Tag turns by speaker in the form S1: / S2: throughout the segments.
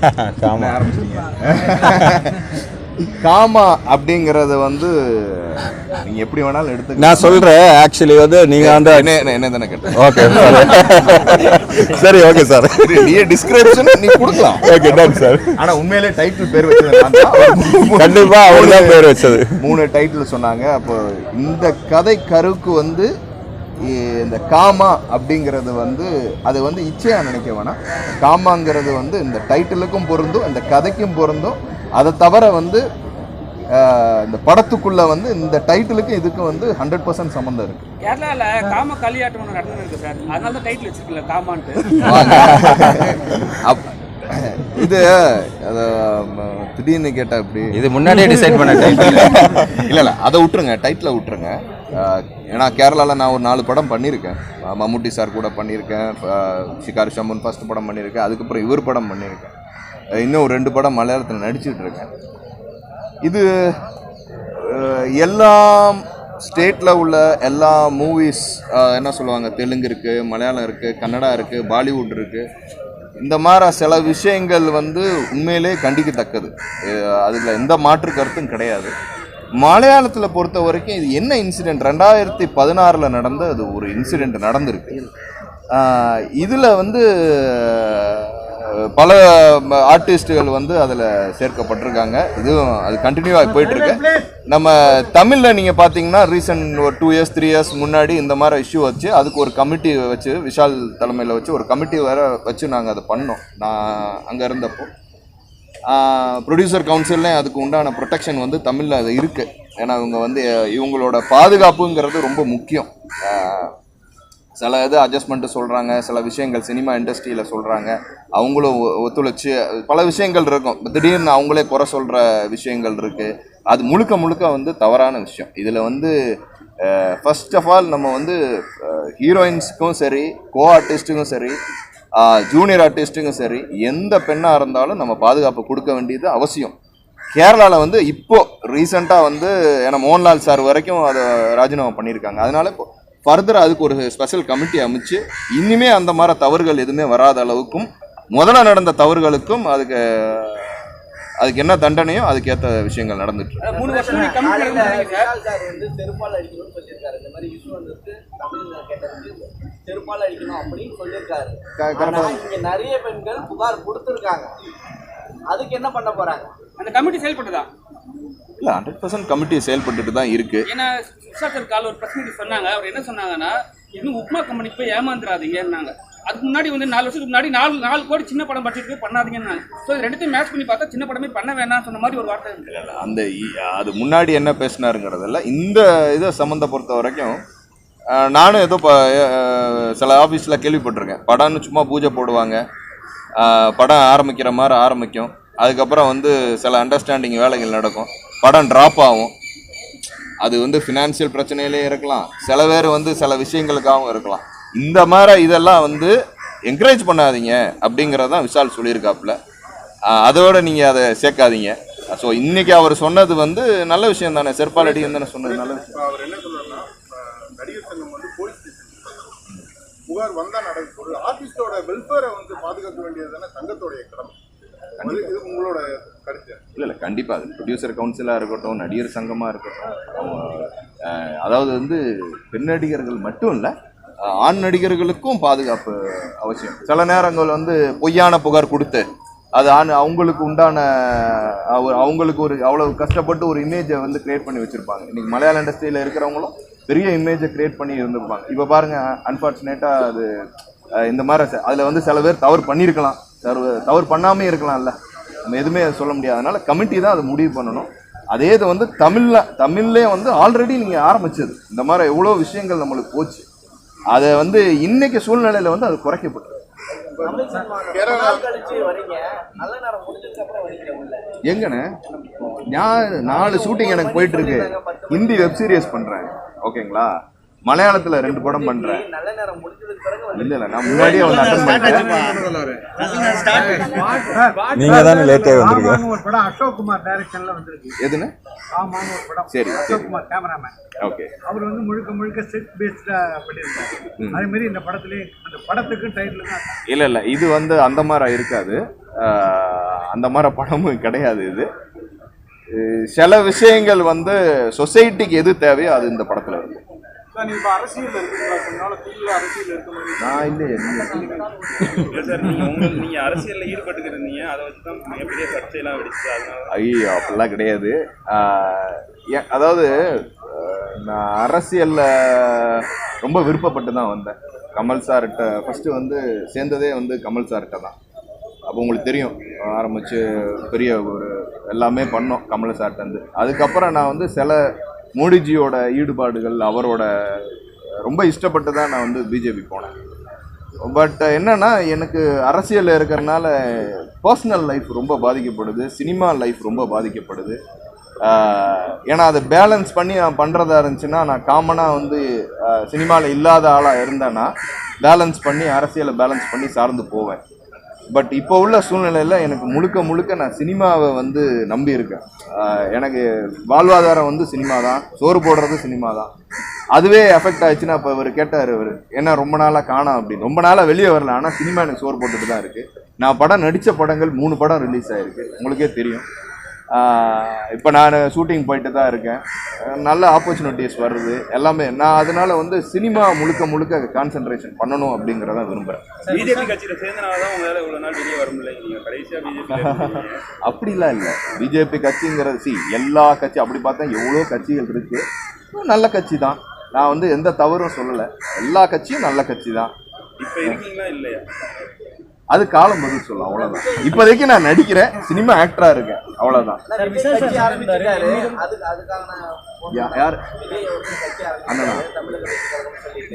S1: Gamma.
S2: Gamma அப்படிங்கறது வந்து நீங்க எப்படி வேணாலும் எடுத்து
S1: நான் சொல்றேன் ஆக்சுவலி வந்து நீங்க வந்து
S2: என்ன என்ன- என்ன தானே கேட்டேன்
S1: ஓகே சரி ஓகே சார்
S2: நீ டிஸ்கிரிப்ஷன் நீ கொடுக்கலாம்.
S1: ஓகே டன் சார்
S2: ஆனா உண்மையிலே டைட்டில் பேர் வச்சது
S1: கண்டிப்பா அவர் தான் பேர் வச்சது.
S2: மூணு டைட்டில் சொன்னாங்க. அப்போ இந்த கதை கருக்கு வந்து இந்த காமா அப்படிங்கிறது வந்து அது வந்து இச்சையா நினைக்க வேணாம். காமாங்கிறது வந்து இந்த டைட்டிலுக்கும் பொருந்தும் இந்த கதைக்கும் பொருந்தும். அதை தவிர வந்து இந்த படத்துக்குள்ள வந்து இந்த டைட்டிலுக்கும் இதுக்கும் வந்து ஹண்ட்ரட் பர்சன்ட் சம்மந்தம் இருக்கு.
S3: கேரளால காம களியாட்டம் ஒன்று நடந்து இருக்கு சார். அதனால தான் டைட்டில் வச்சிருக்கல காமான்ட்டு.
S2: இது திடீர்னு கேட்டா இப்படி
S1: இது முன்னாடியே டிசைட் பண்ண டைட்டில்
S2: இல்ல இல்ல அதை விட்டுருங்க டைட்டில் விட்டுருங்க. ஏன்னா கேரளாவில் நான் ஒரு நாலு படம் பண்ணியிருக்கேன். மம்முட்டி சார் கூட பண்ணியிருக்கேன். ஷிகார் ஷம்முன் ஃபஸ்ட் படம் பண்ணியிருக்கேன். அதுக்கப்புறம் இவர் படம் பண்ணியிருக்கேன். இன்னும் ஒரு ரெண்டு படம் மலையாளத்தில் நடிச்சிட்டு இருக்கேன். இது எல்லா ஸ்டேட்டில் உள்ள எல்லா மூவிஸ் என்ன சொல்லுவாங்க? தெலுங்கு இருக்குது மலையாளம் இருக்குது கன்னடா இருக்குது பாலிவுட் இருக்குது இந்த மாதிரி சில விஷயங்கள் வந்து உண்மையிலே கண்டிக்கத்தக்கது. அதில் எந்த மாற்று கருத்தும் கிடையாது. மலையாளத்தில் பொறுத்த வரைக்கும் இது என்ன இன்சிடெண்ட் ரெண்டாயிரத்தி பதினாறில் நடந்த அது ஒரு இன்சிடெண்ட் நடந்திருக்கு. இதில் வந்து பல ஆர்டிஸ்ட்டுகள் வந்து அதில் சேர்க்கப்பட்டிருக்காங்க. இதுவும் அது கண்டினியூவாக போயிட்டுருக்கு. நம்ம தமிழில் நீங்கள் பார்த்தீங்கன்னா ரீசன்ட் ஒரு டூ இயர்ஸ் த்ரீ இயர்ஸ் முன்னாடி இந்த மாதிரி இஷ்யூ வச்சு அதுக்கு ஒரு கமிட்டி வச்சு விஷால் தலைமையில் வச்சு ஒரு கமிட்டி வேற வச்சு நாங்கள் அதை பண்ணோம். நான் அங்கே இருந்தப்போ. ப்ரொடியூசர் கவுன்சில்லையும் அதுக்கு உண்டான ப்ரொடெக்ஷன் வந்து தமிழில் அது இருக்குது ஏன்னா இவங்க வந்து இவங்களோட பாதுகாப்புங்கிறது ரொம்ப முக்கியம். சில இது அட்ஜஸ்ட்மெண்ட்டு சொல்கிறாங்க சில விஷயங்கள் சினிமா இண்டஸ்ட்ரியில் சொல்கிறாங்க அவங்களும் ஒ- பல விஷயங்கள் இருக்கும். திடீர்னு அவங்களே குறை சொல்கிற விஷயங்கள் இருக்குது அது முழுக்க முழுக்க வந்து தவறான விஷயம். இதில் வந்து ஃபர்ஸ்ட் ஆஃப் ஆல் நம்ம வந்து ஹீரோயின்ஸுக்கும் சரி கோ ஆர்டிஸ்ட்டுக்கும் சரி ஜூனியர் ஆர்டிஸ்ட்டுக்கும் சரி எந்த பெண்ணாக இருந்தாலும் நம்ம பாதுகாப்பு கொடுக்க வேண்டியது அவசியம். கேரளாவில் வந்து இப்போது ரீசெண்டாக வந்து ஏன்னா மோகன்லால் சார் வரைக்கும் அதை ராஜினாமா பண்ணியிருக்காங்க. அதனால இப்போ ஃபர்தர் அதுக்கு ஒரு ஸ்பெஷல் கமிட்டி அமைச்சு இனிமே அந்த மாதிரி தவறுகள் எதுவுமே வராத அளவுக்கும் முதல்ல நடந்த தவறுகளுக்கும் அதுக்கு அதுக்கு என்ன தண்டனையோ அதுக்கேற்ற விஷயங்கள் நடந்துட்டு
S3: சார்
S4: சார் செருப்பால் செருப்பால் அடிக்கணும் அப்படின்னு சொல்லியிருக்காரு. நிறைய பெண்கள் புகார் கொடுத்துருக்காங்க. அதுக்கு என்ன பண்ண போறாங்க?
S3: அந்த கமிட்டி செயல்பட்டுதா?
S2: இல்லை ஹண்ட்ரட் பர்சன்ட் கமிட்டி செயல்பட்டுட்டு தான் இருக்கு.
S3: ஏன்னா சுஷாசர் கால் ஒரு பிரஸ் மீட் சொன்னாங்க. அவர் என்ன சொன்னாங்கன்னா இன்னும் உப்மா கம்பெனிக்கு போய் ஏமாந்துடாதீங்கன்னாங்க அதுக்கு முன்னாடி வந்து நாலு வருஷத்துக்கு முன்னாடி நாலு நாலு கோடி சின்ன படம் பட்ஜெட்டுக்கு பண்ணாதீங்கன்னா ஸோ ரெண்டுத்தையும் மேட்ச் பண்ணி பார்த்தா சின்ன படமே பண்ண வேணாம் சொன்ன மாதிரி ஒரு வார்த்தை இருக்கு.
S2: அந்த அது முன்னாடி என்ன பேசினாருங்கிறதில்ல இந்த இதை சம்மந்த பொறுத்த வரைக்கும் நானும் ஏதோ ப சில ஆஃபீஸில் கேள்விப்பட்டிருக்கேன். படம்னு சும்மா பூஜை போடுவாங்க. படம் ஆரம்பிக்கிற மாதிரி ஆரம்பிக்கும். அதுக்கப்புறம் வந்து சில அண்டர்ஸ்டாண்டிங் வேலைகள் நடக்கும். படம் ட்ராப் ஆகும். அது வந்து ஃபினான்ஷியல் பிரச்சனையிலே இருக்கலாம். சில பேர் வந்து சில விஷயங்களுக்காகவும் இருக்கலாம். இந்த மாதிரி இதெல்லாம் வந்து என்கரேஜ் பண்ணாதீங்க அப்படிங்கிறது தான் விஷால் சொல்லியிருக்காப்புல. அதோட நீங்கள் அதை சேர்க்காதீங்க. ஸோ இன்னைக்கு அவர் சொன்னது வந்து நல்ல விஷயம் தானே செருப்பால் அடி தானே சொன்னது நல்ல விஷயம்.
S5: அவர் என்ன சொல்றாருன்னா நடிகர் சங்கம் வந்து போலீஸ் ஸ்டேஷன் புகார் வந்தா நடக்கும் ஒரு ஆர்டிஸ்டோட வெல்ஃபேரை வந்து பாதுகாக்க வேண்டியது தானே சங்கத்தோடைய கடமை. உங்களோட கருத்து.
S2: இல்லை இல்லை கண்டிப்பாக அது ப்ரொடியூசர் கவுன்சிலாக இருக்கட்டும் நடிகர் சங்கமாக இருக்கட்டும் அதாவது வந்து பெண் நடிகர்கள் மட்டும் இல்லை ஆண் நடிகர்களுக்கும் பாதுகாப்பு அவசியம். சில நேரங்கள் வந்து பொய்யான புகார் கொடுத்து அது ஆண் அவங்களுக்கு உண்டான அவர் அவங்களுக்கு ஒரு அவ்வளோ கஷ்டப்பட்டு ஒரு இமேஜை வந்து கிரியேட் பண்ணி வச்சுருப்பாங்க. இன்றைக்கி மலையாள இண்டஸ்ட்ரியில் இருக்கிறவங்களும் பெரிய இமேஜை கிரியேட் பண்ணி இருந்திருப்பாங்க. இப்போ பாருங்கள் அன்ஃபார்ச்சுனேட்டாக அது இந்த மாதிரி அதில் வந்து சில பேர் தவறு பண்ணியிருக்கலாம். தவறு தவறு பண்ணாமே இருக்கலாம்ல. நம்ம எதுவுமே சொல்ல முடியாது. அதனால் கமிட்டி தான் அதை முடிவு பண்ணணும். அதே இது வந்து தமிழில் தமிழ்லே வந்து ஆல்ரெடி நீங்கள் ஆரம்பிச்சது. இந்த மாதிரி எவ்வளோ விஷயங்கள் நம்மளுக்கு போச்சு. அதை வந்து இன்னைக்கு சூழ்நிலையில் வந்து அது குறைக்கப்பட்டது. எங்கண்ணே? நான் நாலு ஷூட்டிங் எனக்கு போயிட்டு இருக்கு. ஹிந்தி வெப் சீரிஸ் பண்றேன். ஓகேங்களா மலையாளத்துல ரெண்டு படம் பண்றேன்.
S4: நல்ல நேரம் முடிஞ்சதுக்கு பிறகு வந்து
S2: இல்ல இல்ல நான் முன்னாடியே வந்து அட்டன் பண்ணிட்டேன்.
S1: நீங்க தானே லேட்டாக வந்திருக்கீங்க
S6: ஆமாங்க ஒரு படம் அசோக் குமார் டைரக்ஷன்ல வந்திருக்கு.
S2: எதுன்னு?
S6: ஆமாங்க ஒரு படம்.
S2: சரி,
S6: அசோக். Kumar cameraman
S2: okay.
S6: அவர் வந்து முழுக்க முழுக்க செட் பேஸ்டா பண்ணியிருக்காரு. அதே மாதிரி இந்த படத்துலயே அந்த படத்துக்கும் டைட்டிலுக்கும்
S2: இல்ல இல்ல இது வந்து அந்த மாதிரி இருக்காது. அந்த மாதிரி படமும் கிடையாது இது. சில விஷயங்கள் வந்து சொசைட்டிக்கு எது தேவையோ அது இந்த படத்தில் இருக்கு நான் இல்லையே
S7: நீங்கள் அரசியலில் ஈடுபட்டுக்கிட்டு இருந்தீங்க அதை வச்சு தான் மிகப்பெரிய சர்ச்சையெல்லாம் வெடிச்சு அதனால
S2: ஐயோ அப்படிலாம் கிடையாது. அதாவது நான் அரசியலில் ரொம்ப விருப்பப்பட்டு தான் வந்தேன். கமல் சார்கிட்ட ஃபஸ்ட்டு வந்து சேர்ந்ததே வந்து கமல் சார்கிட்ட தான். அப்போ உங்களுக்கு தெரியும் ஆரம்பித்து பெரிய ஒரு எல்லாமே பண்ணோம் கமல் சார்கிட்ட இருந்து. அதுக்கப்புறம் நான் வந்து சில மோடிஜியோட ஈடுபாடுகள் அவரோட ரொம்ப இஷ்டப்பட்டு தான் நான் வந்து பிஜேபி போனேன். பட் என்னன்னா எனக்கு அரசியலில் இருக்கிறனால பர்சனல் லைஃப் ரொம்ப பாதிக்கப்படுது சினிமா லைஃப் ரொம்ப பாதிக்கப்படுது. ஏன்னா அதை பேலன்ஸ் பண்ணி நான் பண்ணுறதா இருந்துச்சுன்னா நான் காமனாக வந்து சினிமாவில் இல்லாத ஆளாக இருந்தேன்னா பேலன்ஸ் பண்ணி அரசியலை பேலன்ஸ் பண்ணி சார்ந்து போவேன். பட் இப்போ உள்ள சூழ்நிலையில் எனக்கு முழுக்க முழுக்க நான் சினிமாவை வந்து நம்பி இருக்கேன் எனக்கு வாழ்வாதாரம் வந்து சினிமா தான் சோறு போடுறது சினிமா தான் அதுவே எஃபெக்ட் ஆயிடுச்சுன்னா இப்போ இவர் கேட்டார் இவர் என்ன ரொம்ப நாளாக காணா அப்படின்னு. ரொம்ப நாளாக வெளியே வரல ஆனால் சினிமா எனக்கு சோறு போட்டுட்டு தான் இருக்குது நான் படம் நடித்த படங்கள் மூணு படம் ரிலீஸ் ஆகிருக்கு உங்களுக்கே தெரியும். இப்போ நான் ஷூட்டிங் போயிட்டு தான் இருக்கேன் நல்ல ஆப்பர்ச்சுனிட்டிஸ் வருது. எல்லாமே நான் அதனால வந்து சினிமா முழுக்க முழுக்க கான்சென்ட்ரேஷன் பண்ணணும் அப்படிங்கிறத விரும்புகிறேன்
S7: பிஜேபி கட்சியில் சேர்ந்தனால தான் உங்களால் இவ்வளோ நாள் வெளியே வர முடியல. நீங்கள் கடைசியாக பிஜேபி
S2: அப்படிலாம் இல்லை. பிஜேபி கட்சிங்கிறது சி எல்லா கட்சி அப்படி பார்த்தா எவ்வளோ கட்சிகள் இருக்கு. நல்ல கட்சி தான் நான் வந்து எந்த தவறும் சொல்லலை. எல்லா கட்சியும் நல்ல கட்சி தான்
S7: இப்போ இருக்கீங்களா இல்லையா?
S2: அது காலம் பதில் சொல்லும் அவ்வளோதான் இப்போதைக்கு நான் நடிக்கிறேன் சினிமா ஆக்டராக இருக்கேன் யா- யார்? அண்ணனா?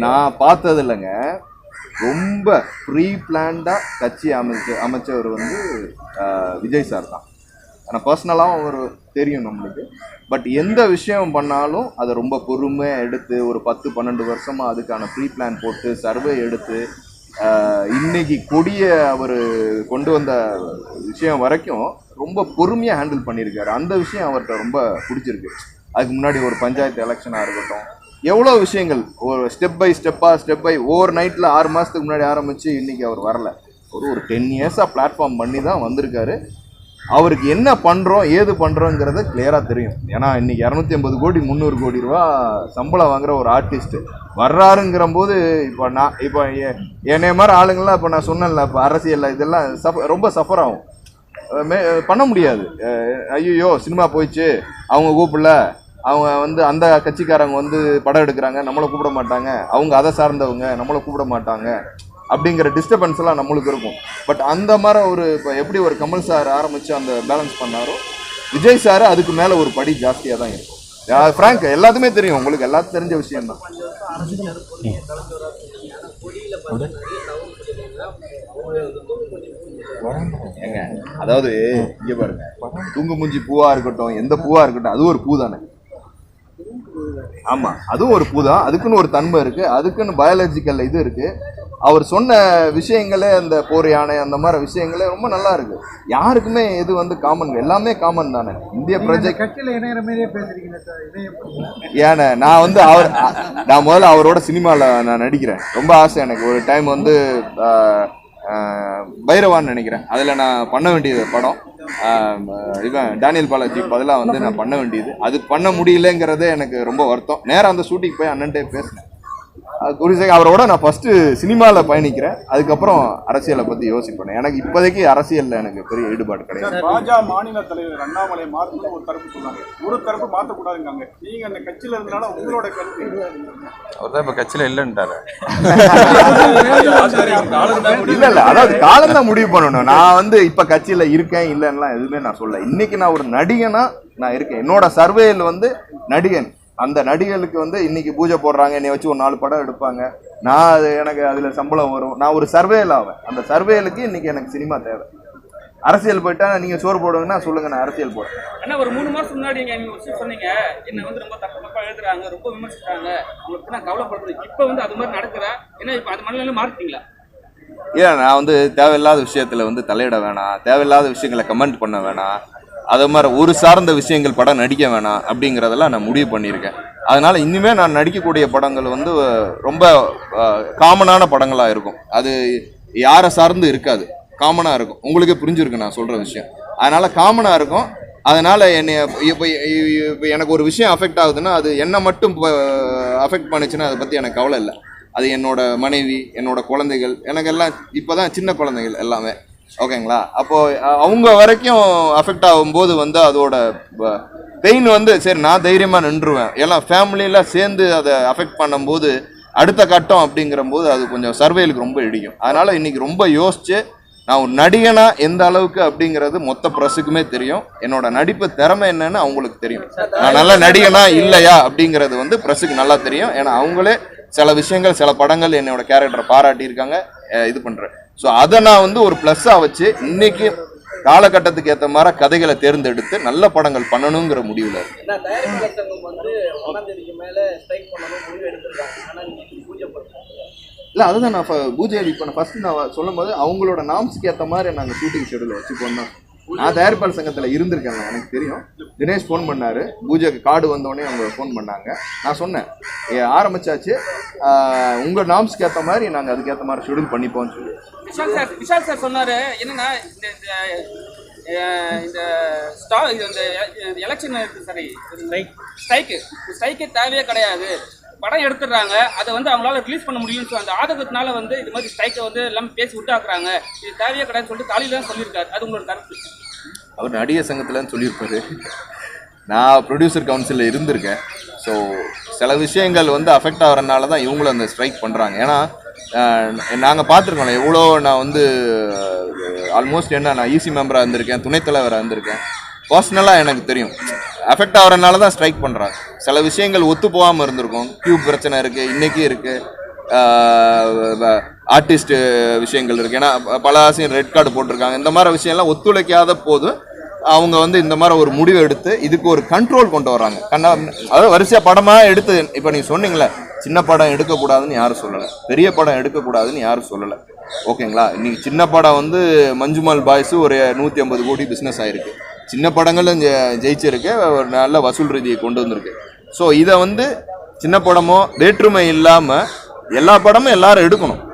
S2: நான் பார்த்தது இல்லைங்க ரொம்ப ப்ரீ பிளான்டாக கட்சி அமைச்ச அமைச்சவர் வந்து விஜய் சார் தான். ஆனால் பர்சனலாகவும் அவர் தெரியும் நம்மளுக்கு. பட் எந்த விஷயம் பண்ணாலும் அதை ரொம்ப பொறுமையாக எடுத்து ஒரு பத்து பன்னெண்டு வருஷமாக அதுக்கான ப்ரீ பிளான் போட்டு சர்வே எடுத்து இன்னைக்கு கொடிய அவர் கொண்டு வந்த விஷயம் வரைக்கும் ரொம்ப பொறுமையாக ஹேண்டில் பண்ணியிருக்காரு. அந்த விஷயம் அவர்கிட்ட ரொம்ப பிடிச்சிருக்கு. அதுக்கு முன்னாடி ஒரு பஞ்சாயத்து எலெக்ஷனாக இருக்கட்டும். எவ்வளோ விஷயங்கள் ஒரு ஸ்டெப் பை ஸ்டெப்பாக ஸ்டெப் பை ஓவர் நைட்டில் ஆறு மாதத்துக்கு முன்னாடி ஆரம்பித்து இன்றைக்கி அவர் வரல. ஒரு ஒரு டென் இயர்ஸாக பிளாட்ஃபார்ம் பண்ணி தான் வந்திருக்காரு. அவருக்கு என்ன பண்ணுறோம் ஏது பண்ணுறோங்கிறத கிளியராக தெரியும். ஏன்னா இன்றைக்கி இரநூத்தி ஐம்பது கோடி முந்நூறு கோடி ரூபா சம்பளம் வாங்குற ஒரு ஆர்டிஸ்ட்டு வர்றாருங்கிற போது இப்போ நான் இப்போ என்னைய மாதிரி ஆளுங்கள்லாம் இப்போ நான் சொன்னேன்ல இப்போ அரசியலில் இதெல்லாம் சஃப் ரொம்ப சஃபர் ஆகும். மே பண்ண முடியாது. ஐயோ சினிமா போயிடுச்சு அவங்க கூப்பிடல அவங்க வந்து அந்த கட்சிக்காரங்க வந்து படம் எடுக்கிறாங்க நம்மளை கூப்பிட மாட்டாங்க அவங்க அதை சார்ந்தவங்க நம்மளை கூப்பிட மாட்டாங்க. அப்படிங்கிற டிஸ்டர்பன்ஸ் எல்லாம் நம்மளுக்கு இருக்கும். பட் அந்த மாதிரி ஒரு இப்போ எப்படி ஒரு கமல் சார் ஆரம்பித்து அந்த பேலன்ஸ் பண்ணாரோ விஜய் சார் அதுக்கு மேலே ஒரு படி ஜாஸ்தியாக தான் இருக்கும். ஃப்ராங்க் எல்லாத்துமே தெரியும். உங்களுக்கு எல்லாத்துக்கும் தெரிஞ்ச விஷயம் தான் ஏங்க அதாவது இங்க பாருங்க. தூங்கு மூஞ்சி பூவா இருக்கட்டும் எந்த பூவா இருக்கட்டும் அது ஒரு பூ தானே. ஆமா அதுவும் ஒரு பூ தான். அதுக்குன்னு ஒரு தன்மை இருக்கு. அதுக்குன்னு பயாலஜிக்கல் இது இருக்கு. அவர் சொன்ன விஷயங்களே அந்த போர் யானை அந்த மாதிரி விஷயங்களே ரொம்ப நல்லா இருக்கு. யாருக்குமே இது வந்து காமன் எல்லாமே காமன் தானே. இந்திய பிரஜை
S6: கட்சியில இணையற மாதிரியே பேசுறீங்க சார் இணைய
S2: ஏன்னா நான் வந்து அவர் நான் முதல்ல அவரோட சினிமாவில் நான் நடிக்கிறேன். ரொம்ப ஆசை எனக்கு. ஒரு டைம் வந்து பைரவான்னு நினைக்கிறேன். அதில் நான் பண்ண வேண்டியது படம். இவன் டேனியல் பாலாஜி பதிலாக வந்து நான் பண்ண வேண்டியது. அது பண்ண முடியலங்கிறதே எனக்கு ரொம்ப வருத்தம். நேரா அந்த ஷூட்டிங் போய் அண்ணன்ட்டே பேசினேன். அது குறிச்சு அவரோட நான் ஃபர்ஸ்ட் சினிமாவில் பயணிக்கிறேன். அதுக்கப்புறம் அரசியலை பற்றி யோசிப்பேன் எனக்கு இப்போதைக்கு அரசியலில் எனக்கு பெரிய ஈடுபாடு கிடையாது.
S5: பாஜக மாநில தலைவர் அண்ணாமலை மாற்றணும் ஒரு தரப்பு சொன்னாங்க. ஒரு தரப்பு மாற்றக்கூடாதுங்க நீங்க அந்த கட்சியில இருந்தாலும் உங்களோட கருத்து
S1: அவர் தான் இப்போ கட்சியில் இல்லைன்ட்டாரு.
S2: இல்ல இல்ல அதாவது காலம் தான் முடிவு பண்ணணும். நான் வந்து இப்ப கட்சியில இருக்கேன் இல்லைன்னா எதுவுமே நான் சொல்ல இன்னைக்கு நான் ஒரு நடிகனா நான் இருக்கேன். என்னோட சர்வேயில் வந்து நடிகன். அந்த நடிகர்களுக்கு வந்து இன்னைக்கு பூஜை போடுறாங்க என்னை வச்சு ஒரு நாலு படம் எடுப்பாங்க. நான் அது எனக்கு அதுல சம்பளம் வரும். நான் ஒரு சர்வேல் ஆவேன். அந்த சர்வேலுக்கு இன்னைக்கு எனக்கு சினிமா தேவை. அரசியல் போயிட்டா நீங்க சோறு போடுங்கன்னா சொல்லுங்க நான் அரசியல் போடுறேன்.
S3: ஆனா ஒரு மூணு மாசம் முன்னாடி நீங்க சொன்னீங்க. என்ன வந்து ரொம்ப தப்பு தப்பா எழுதுறாங்க ரொம்ப விமர்சிக்கிறாங்க. உங்களுக்கு நான் கவலைப்படுறது இப்ப வந்து அது மாதிரி நடக்குதா? ஏன்னா இப்ப அது மனநிலை மாறிட்டீங்களா?
S2: ஏன் நான் வந்து தேவையில்லாத விஷயத்துல வந்து தலையிட வேணாம். தேவையில்லாத விஷயங்களை கமெண்ட் பண்ண வேணாம். அது மாதிரி ஒரு சார்ந்த விஷயங்கள் படம் நடிக்க வேணாம் அப்படிங்கிறதெல்லாம் நான் முடிவு பண்ணியிருக்கேன். அதனால் இனிமே நான் நடிக்கக்கூடிய படங்கள் வந்து ரொம்ப காமனான படங்களாக இருக்கும். அது யாரை சார்ந்து இருக்காது. காமனாக இருக்கும். உங்களுக்கே புரிஞ்சிருக்கு நான் சொல்கிற விஷயம். அதனால் காமனாக இருக்கும். அதனால் என்னை இப்போ இப்போ எனக்கு ஒரு விஷயம் அஃபெக்ட் ஆகுதுன்னா அது என்னை மட்டும் அஃபெக்ட் பண்ணுச்சுன்னா அதை பற்றி எனக்கு கவலை இல்லை. அது என்னோட மனைவி என்னோட குழந்தைகள் எனக்கு எல்லாம் இப்போ தான் சின்ன குழந்தைகள் எல்லாமே. ஓகேங்களா? அப்போது அவங்க வரைக்கும் அஃபெக்ட் ஆகும்போது வந்து அதோட பெயின் வந்து சரி நான் தைரியமாக நின்றுவேன். எல்லாம் ஃபேமிலியெலாம் சேர்ந்து அதை அஃபெக்ட் பண்ணும்போது அடுத்த கட்டம் அப்படிங்கிற போது அது கொஞ்சம் சர்வேலுக்கு ரொம்ப இடிக்கும். அதனால் இன்னைக்கு ரொம்ப யோசித்து நான் ஒரு நடிகனா எந்த அளவுக்கு அப்படிங்கிறது மொத்த ப்ரெஸ்ஸுக்குமே தெரியும். என்னோட நடிப்பு திறமை என்னன்னு அவங்களுக்கு தெரியும். நான் நல்ல நடிகனா இல்லையா அப்படிங்கிறது வந்து ப்ரெஸ்ஸுக்கு நல்லா தெரியும். ஏன்னா அவங்களே சில விஷயங்கள் சில படங்கள் என்னோட கேரக்டரை பாராட்டியிருக்காங்க. இது பண்ணுறேன் ஸோ அதை நான் வந்து ஒரு ப்ளஸ்ஸாக வச்சு இன்னைக்கு காலகட்டத்துக்கு ஏற்ற மாதிரி கதைகளை தேர்ந்தெடுத்து நல்ல படங்கள் பண்ணணுங்கிற முடிவில் இல்லை அதுதான் நான் பூஜை இப்போ நான் ஃபர்ஸ்ட் நான் சொல்லும் போது அவங்களோட நாம்ஸ்க்கு ஏற்ற மாதிரி நாங்கள் ஷூட்டிங் ஷெடியூல் வச்சு பண்ணோம் நான் தயாரிப்பாளர் சங்கத்தில் இருந்திருக்கேன் எனக்கு தெரியும். தினேஷ் ஃபோன் பண்ணாரு. பூஜைக்கு கார்டு வந்தோடனே அவங்க ஃபோன் பண்ணாங்க. நான் சொன்னேன் ஏ ஆரம்பிச்சாச்சு. ஆஹ் உங்க நாம்ஸ்க்கு ஏற்ற மாதிரி நாங்கள் அதுக்கேற்ற மாதிரி ஷெடியூல் பண்ணிப்போம்னு சொல்லி.
S3: விஷால் சார் விஷால் சார் சொன்னாரு என்னன்னா இந்த இந்த, ஸ்டா இந்த எலெக்ஷன் இருக்கு சரி ஸ்ட்ரைக்கு ஸ்ட்ரைக்கு தேவையே கிடையாது. படம் எடுத்துடுறாங்க அதை வந்து அவங்களால ரிலீஸ் பண்ண முடியும்னு சொல்லி அந்த ஆதகத்தினால வந்து இது மாதிரி ஸ்ட்ரைக்கை வந்து எல்லாமே பேசி விட்டாக்குறாங்க இது தேவையே கிடையாதுன்னு சொல்லிட்டு காலையில தான் சொல்லியிருக்காரு. அது உங்களோட கருத்து.
S2: அவர் நடிகர் சங்கத்தில்னு சொல்லியிருப்பாரு. நான் ப்ரொடியூசர் கவுன்சிலில் இருந்திருக்கேன். ஸோ சில விஷயங்கள் வந்து அஃபெக்ட் ஆகிறனால தான் இவங்களும் அந்த ஸ்ட்ரைக் பண்ணுறாங்க ஏன்னா நாங்கள் பார்த்துருக்கோம்ல எவ்வளோ நான் வந்து ஆல்மோஸ்ட் என்ன நான் ஈசி மெம்பராக இருந்திருக்கேன் துணைத்தலைவராக இருந்திருக்கேன். பர்சனலாக எனக்கு தெரியும். அஃபெக்ட் ஆகிறனால தான் ஸ்ட்ரைக் பண்ணுறாங்க சில விஷயங்கள் ஒத்து போகாமல் இருந்திருக்கும். கியூப் பிரச்சனை இருக்குது இன்றைக்கி இருக்குது ஆர்டிஸ்ட்டு விஷயங்கள் இருக்குது ஏன்னா பல ஆசையும் ரெட் கார்டு போட்டிருக்காங்க. இந்த மாதிரி விஷயம்லாம் ஒத்துழைக்காத போது அவங்க வந்து இந்த மாதிரி ஒரு முடிவு எடுத்து இதுக்கு ஒரு கண்ட்ரோல் கொண்டு வராங்க கண்ணா அதாவது வரிசையாக படமாக எடுத்து இப்போ நீங்கள் சொன்னீங்களே சின்ன படம் எடுக்கக்கூடாதுன்னு யாரும் சொல்லலை. பெரிய படம் எடுக்கக்கூடாதுன்னு யாரும் சொல்லலை. ஓகேங்களா இன்னைக்கு சின்ன படம் வந்து மஞ்சுமால் பாய்ஸு ஒரு நூற்றி ஐம்பது கோடி பிஸ்னஸ் ஆயிருக்கு. சின்ன படங்களும் ஜெ- ஜெயிச்சிருக்கு. ஒரு நல்ல வசூல் ரீதியை கொண்டு வந்திருக்கு. ஸோ இதை வந்து சின்ன படமோ வேற்றுமை இல்லாமல் எல்லா படமும் எல்லாரும் எடுக்கணும்.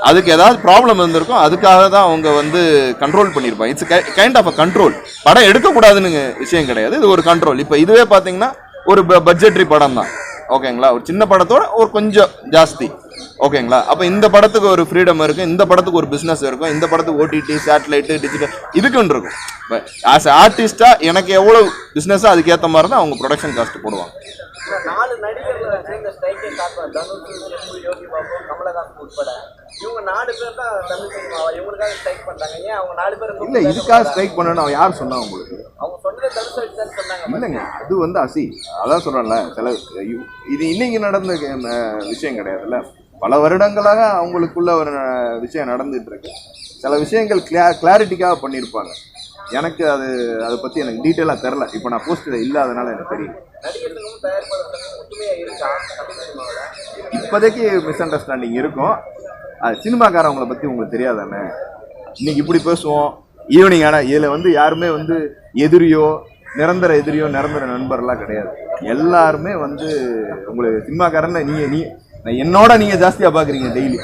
S2: அதுக்கு ஏதாவது ப்ராப்ளம் இருந்திருக்கும் அதுக்காக தான் அவங்க வந்து கண்ட்ரோல் பண்ணியிருப்பாங்க. It's kind of a control படம் எடுக்கக்கூடாதுன்னு விஷயம் கிடையாது. இது ஒரு கண்ட்ரோல் இப்போ இதுவே பார்த்தீங்கன்னா ஒரு பட்ஜெட்ரி படம் தான். ஓகேங்களா ஒரு சின்ன படத்தோட ஒரு கொஞ்சம் ஜாஸ்தி. ஓகேங்களா? அப்போ இந்த படத்துக்கு ஒரு ஃப்ரீடம் இருக்கும் இந்த படத்துக்கு ஒரு பிஸ்னஸ் இருக்கும் இந்த படத்துக்கு ஓடிடி சேட்டலைட்டு டிஜிட்டல் இதுக்குன்னு இருக்கும். ஆஸ் ஆர்டிஸ்டாக எனக்கு எவ்வளோ பிஸ்னஸோ அதுக்கேற்ற மாதிரி தான் அவங்க ப்ரொடக்ஷன் காஸ்ட் போடுவாங்க.
S4: நாலு நடிகர்கள் சேர்ந்த ஸ்ட்ரைக்கை காட்டுறாங்க தனுஷ் செம்பு யோகி பாபு கமலஹாசன் உட்பட. இவங்க நாலு பேர் தான் தமிழ் சினிமாவா இவங்களுக்காக ஸ்ட்ரைக் பண்றாங்க. ஏன் அவங்க நாலு பேர்
S2: இல்லை இதுக்காக ஸ்ட்ரைக் பண்ணணும் அவன் யார் சொன்னா உங்களுக்கு?
S4: அவங்க சொன்னதை தனுஷ் வச்சு தான் சொன்னாங்க.
S2: இல்லைங்க அது வந்து அசி. அதான் சொல்கிறேன்ல சில இது இன்னைக்கு நடந்த விஷயம் கிடையாதுல்ல. பல வருடங்களாக அவங்களுக்குள்ள ஒரு விஷயம் நடந்துட்டு இருக்கு சில விஷயங்கள் கிளியா கிளாரிட்டிக்காக பண்ணியிருப்பாங்க எனக்கு அது அதை பற்றி எனக்கு டீட்டெயிலாக தெரில இப்போ நான் போஸ்ட்டில் இல்லாதனால எனக்கு தெரியும் இப்போதைக்கு மிஸ் அண்டர்ஸ்டாண்டிங் இருக்கும். அது சினிமாக்காரவங்களை பற்றி உங்களுக்கு தெரியாதானே? இன்னைக்கு இப்படி பேசுவோம். ஈவினிங் ஆனால் இதில் வந்து யாருமே வந்து எதிரியோ நிரந்தர எதிரியோ நிரந்தர நண்பர்லாம் கிடையாது. எல்லாருமே வந்து உங்களுக்கு சினிமாக்காரன் நீங்கள் நீ என்னோட நீங்கள் ஜாஸ்தியாக பார்க்குறீங்க டெய்லி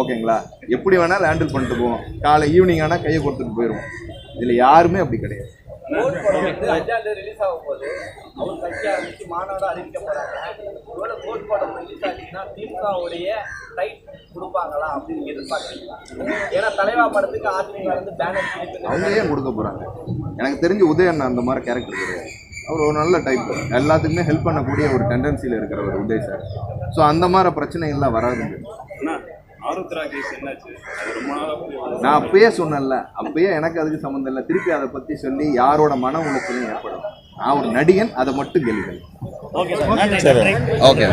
S2: ஓகேங்களா எப்படி வேணாலும் ஹேண்டில் பண்ணிட்டு போவோம். காலை ஈவினிங் ஆனால் கையை கொடுத்துட்டு போயிடுவோம் இதில் யாருமே அப்படி கிடையாது.
S4: போறாங்க.
S2: அவங்க ஏன் கொடுக்க போகிறாங்க எனக்கு தெரிஞ்ச உதயன் அந்த மாதிரி கேரக்டர் கிடையாது. அவர் ஒரு நல்ல டைப் எல்லாத்துக்குமே ஹெல்ப் பண்ணக்கூடிய ஒரு டெண்டன்சியில் இருக்கிறவர் உதய் சார் ஸோ அந்த மாதிரி பிரச்சனைகள்லாம் வராதுங்க. நான் அப்பயே சொன்னேன்ல. அப்பயே எனக்கு அதுக்கு சம்மந்தம் இல்லை. திருப்பி அதை பற்றி சொல்லி யாரோட மன உளைச்சலும் ஏற்படும். நான் ஒரு நடிகன் அதை மட்டும் கேள்வி
S7: ஓகே சார்.
S2: ஓகே